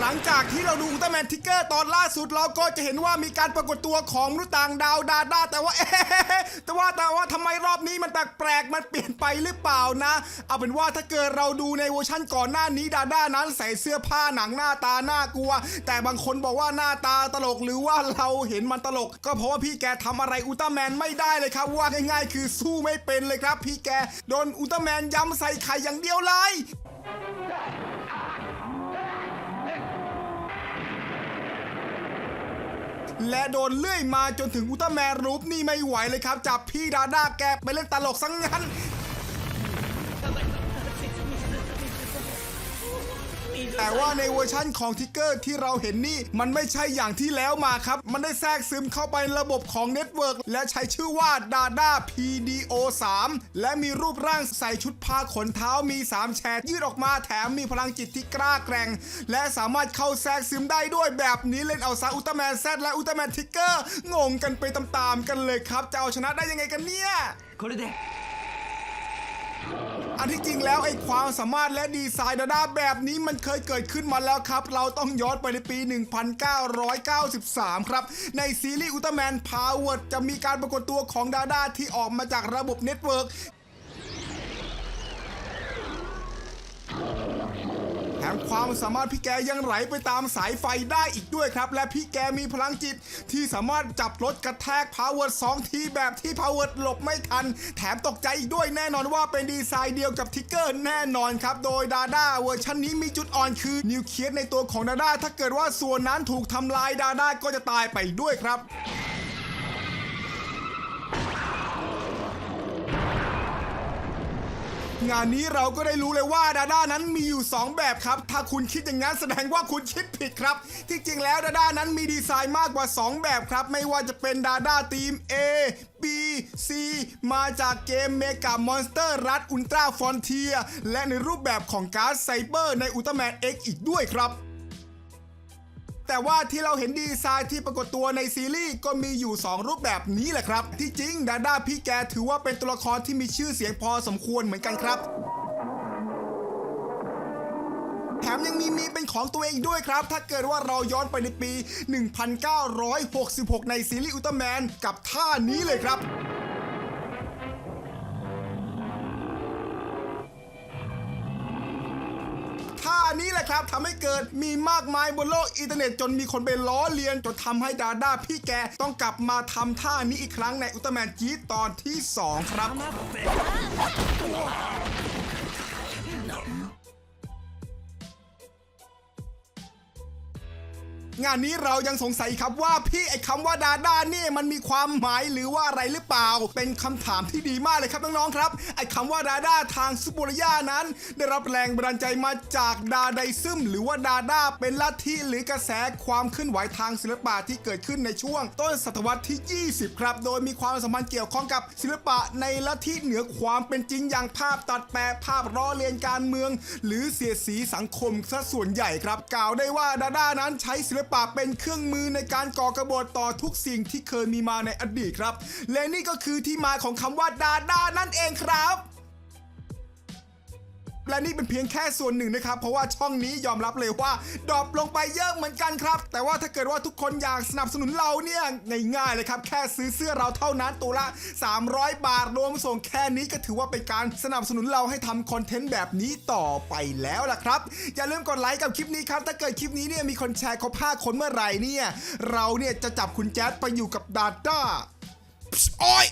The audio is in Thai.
หลังจากที่เราดูอุลตร้าแมนทิกเกอร์ตอนล่าสุดเราก็จะเห็นว่ามีการปรากฏตัวของมนุษย์ต่างดาวดาด้าแต่ว่าเอ๊ะแต่ว่าแต่ว่าทำไมรอบนี้มันแปลกๆมันเปลี่ยนไปหรือเปล่านะ เอาเป็นว่าถ้าเกิดเราดูในเวอร์ชั่นก่อนหน้านี้ดาด้านั้นใส่เสื้อผ้าหนังหน้าตาน่ากลัว แต่บางคนบอกว่าหน้าตาตลกหรือว่าเราเห็นมันตลก ก็เพราะว่าพี่แกทำอะไรอุลตร้าแมนไม่ได้เลยครับ ว่าง่ายๆ คือสู้ไม่เป็นเลยครับ พี่แกโดนอุลตร้าแมนย้ำใส่ไข่อย่างเดียวเลย และโดนเลื่อยมาจนถึงอุลตร้าแมนรูปนี่ไม่ไหวเลยครับจับพี่ดาด้าแกไปเล่นตลกซะงงั้น แต่ว่าในเวอร์ชั่นของทิกเกอร์ที่เราเห็นนี่ มันไม่ใช่อย่างที่แล้วมาครับ มันได้แทรกซึมเข้าไปในระบบของเน็ตเวิร์กและใช้ชื่อว่า Dada PDO 3 และมีรูปร่างใส่ชุดผ้าขนเท้ามี 3 แฉกยืดออกมาแถมมีพลังจิตที่กล้าแกร่ง และสามารถเข้าแทรกซึมได้ด้วยแบบนี้เล่นเอาซะอุลตร้าแมนแซดและอุลตร้าแมนทิกเกอร์งงกันไปตามๆกันเลยครับ จะเอาชนะได้ยังไงกันเนี่ย これで อันที่จริงแล้วไอ้ความสามารถและดีไซน์ดาด้าแบบนี้มันเคยเกิดขึ้นมาแล้วครับ เราต้องย้อนไปในปี 1993 ครับ ในซีรีส์อุลตร้าแมนพาวเวอร์จะมีการปรากฏตัวของดาด้าที่ออกมาจากระบบเน็ตเวิร์กแถม ความสามารถพี่แกยังไหลไปตามสายไฟได้อีกด้วยครับ และพี่แกมีพลังจิตที่สามารถจับรถกระแทกพาวเวอร์สองทีแบบที่พาวเวอร์หลบไม่ทัน แถมตกใจอีกด้วยแน่นอนว่าเป็นดีไซน์เดียวกับทิกเกอร์แน่นอนครับ โดยดาด้าเวอร์ชันนี้มีจุดอ่อนคือนิวเคลียสในตัวของดาด้าถ้าเกิดว่าส่วนนั้นถูกทำลายดาด้าก็จะตายไปด้วยครับ งานนี้เราก็ได้รู้เลยว่าดาด้านั้นมีอยู่ 2 แบบครับ ถ้าคุณคิดอย่างนั้นแสดงว่าคุณคิดผิดครับ ที่จริงแล้วดาด้านั้นมีดีไซน์มากกว่า 2 แบบครับ ไม่ว่าจะเป็นดาด้าทีม A B C มาจากเกมเมกามอนสเตอร์รัดอุลตราฟอนเทียและในรูปแบบของการ์ดไซเบอร์ในอุลตร้าแมน X อีกด้วยครับ แต่ว่าที่เราเห็นดีไซน์ที่ปรากฏตัวในซีรีส์ก็มีอยู่ 2 รูปแบบนี้แหละครับ ที่จริงดาด้าพี่แกถือว่าเป็นตัวละครที่มีชื่อเสียงพอสมควรเหมือนกันครับแถมยังมีมีเป็นของตัวเองด้วยครับ ถ้าเกิดว่าเราย้อนไปในปี 1966 ในซีรีส์อุลตร้าแมนกับท่านี้เลยครับ ท่านี้แหละครับทำให้เกิดมีมากมายบนโลกอินเทอร์เน็ตจนมีคนไปล้อเลียนจนทำให้ดาด้าพี่แกต้องกลับมาทำท่านี้อีกครั้งในอุลตร้าแมนจีตอนที่ 2 ครับ งานนี้เรายังสงสัยครับว่าพี่ไอ้คำว่าดาด้าเนี่ยมันมีความหมายหรือว่าอะไรหรือเปล่า เป็นคำถามที่ดีมากเลยครับน้องๆครับไอ้คำว่าดาด้าทางซุปเปอร์ย่านั้น ได้รับแรงบันดาลใจมาจากดาไดซึมหรือว่าดาด้าเป็นลัทธิหรือกระแสความเคลื่อนไหวทางศิลปะที่เกิดขึ้นในช่วง ต้นศตวรรษที่ 20 ครับ โดยมีความสัมพันธ์เกี่ยวข้องกับศิลปะในลัทธิเหนือความเป็นจริงอย่างภาพตัดแปะภาพล้อเลียนการเมือง หรือเสียดสีสังคมซะส่วนใหญ่ครับกล่าวได้ว่าดาด้านั้นใช้ศิลปะเป็นเครื่องมือในการก่อกบฏต่อทุกสิ่งที่เคยมีมาในอดีตครับ และนี่ก็คือที่มาของคำว่าดาด้านั่นเองครับ และนี่เป็นเพียงแค่ส่วนหนึ่งนะครับ เพราะว่าช่องนี้ยอมรับเลยว่าดรอปลงไปเยอะเหมือนกันครับ แต่ว่าถ้าเกิดว่าทุกคนอยากสนับสนุนเราเนี่ยง่ายๆเลยครับ แค่ซื้อเสื้อเราเท่านั้นตัวละ 300 บาทรวมส่งแค่นี้ก็ถือว่าเป็นการสนับสนุนเราให้ทำคอนเทนต์แบบนี้ต่อไปแล้วล่ะครับ อย่าลืมกดไลค์กับคลิปนี้ครับ ถ้าเกิดคลิปนี้เนี่ยมีคนแชร์ครบ5คนเมื่อไหร่เนี่ย เราเนี่ยจะจับคุณแจ๊ดไปอยู่กับดาด้าโอ้ย